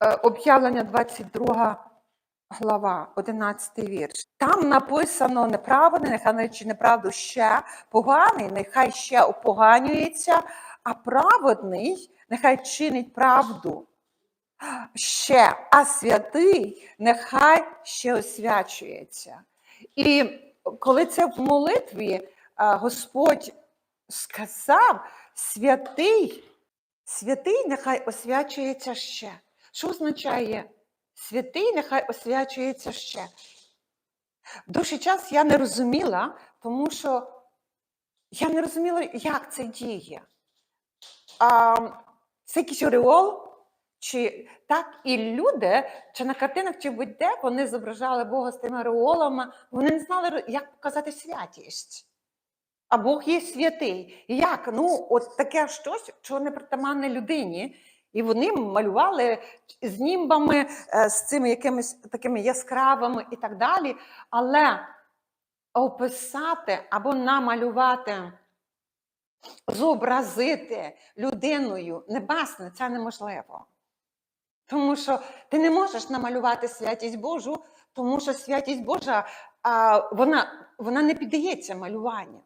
Е, Об'явлення 22 глава, 11 вірш. Там написано неправильне, нехай наче неправду ще поганий, нехай ще опоганюється, а праведний нехай чинить правду. Ще, а святий нехай ще освячується. І коли це в молитві Господь сказав, святий, святий нехай освячується ще. Що означає святий нехай освячується ще? Довший час я не розуміла, тому що я не розуміла, як це діє. А, це якийсь ореол, чи так і люди, чи на картинах, чи будь-де вони зображали Бога з тими ореолами, вони не знали, як показати святість. А Бог є святий. Як? Ну, от таке щось, що не притаманне людині. І вони малювали з німбами, е, з цими якимись такими яскравими і так далі. Але описати або намалювати, зобразити людиною небесне це неможливо. Тому що ти не можеш намалювати святість Божу, тому що святість Божа вона, вона не піддається малюванню.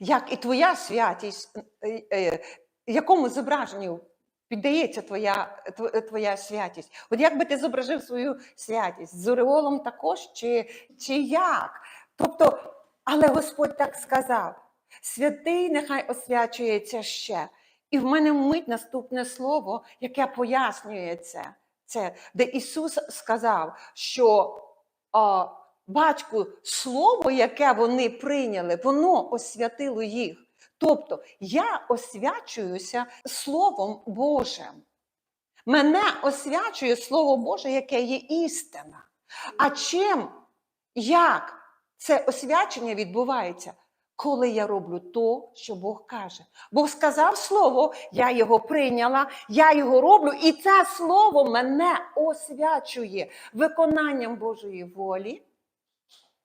Як і твоя святість, е, е, якому зображенню піддається твоя, твоя святість? От як би ти зображив свою святість? З ореолом також чи, чи як? Тобто, але Господь так сказав: святий нехай освячується ще. І в мене вмить наступне слово, яке пояснює це, це де Ісус сказав, що а, батьку слово, яке вони прийняли, воно освятило їх. Тобто я освячуюся Словом Божим. Мене освячує Слово Боже, яке є істина. А чим, як це освячення відбувається? Коли я роблю то, що Бог каже. Бог сказав слово, я його прийняла, я його роблю, і це слово мене освячує виконанням Божої волі,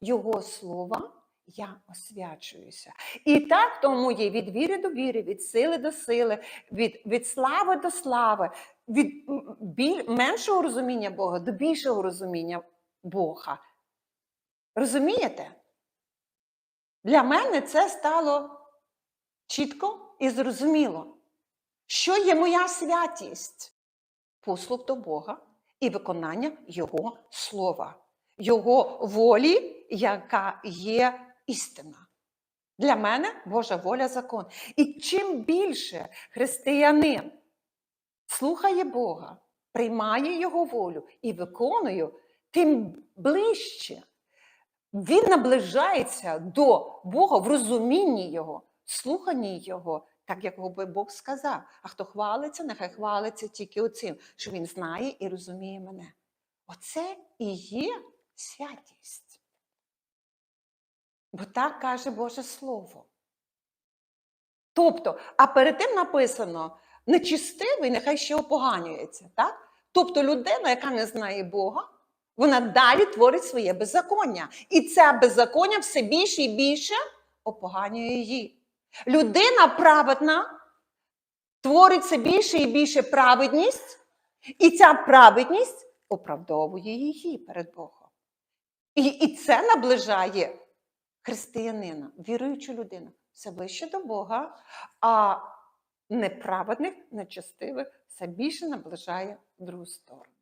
Його слова. Я освячуюся. І так тому є від віри до віри, від сили до сили, від, від слави до слави, від біль, меншого розуміння Бога до більшого розуміння Бога. Розумієте? Для мене це стало чітко і зрозуміло, що є моя святість послуг до Бога і виконання Його слова, Його волі, яка є істина. Для мене Божа воля закон. І чим більше християнин слухає Бога, приймає Його волю і виконує, тим ближче він наближається до Бога в розумінні Його, слуханні Його, так як би Бог сказав. А хто хвалиться, нехай хвалиться тільки оцим, що він знає і розуміє мене. Оце і є святість. Бо так каже Боже Слово. Тобто, а перед тим написано: нечистивий нехай ще опоганюється. Так? Тобто людина, яка не знає Бога, вона далі творить своє беззаконня. І це беззаконня все більше і більше опоганює її. Людина праведна творить все більше і більше праведність, і ця праведність оправдовує її перед Богом. І, і це наближає християнина, віруюча людина, все ближче до Бога, а неправедних, нечестивих все більше наближає в другу сторону.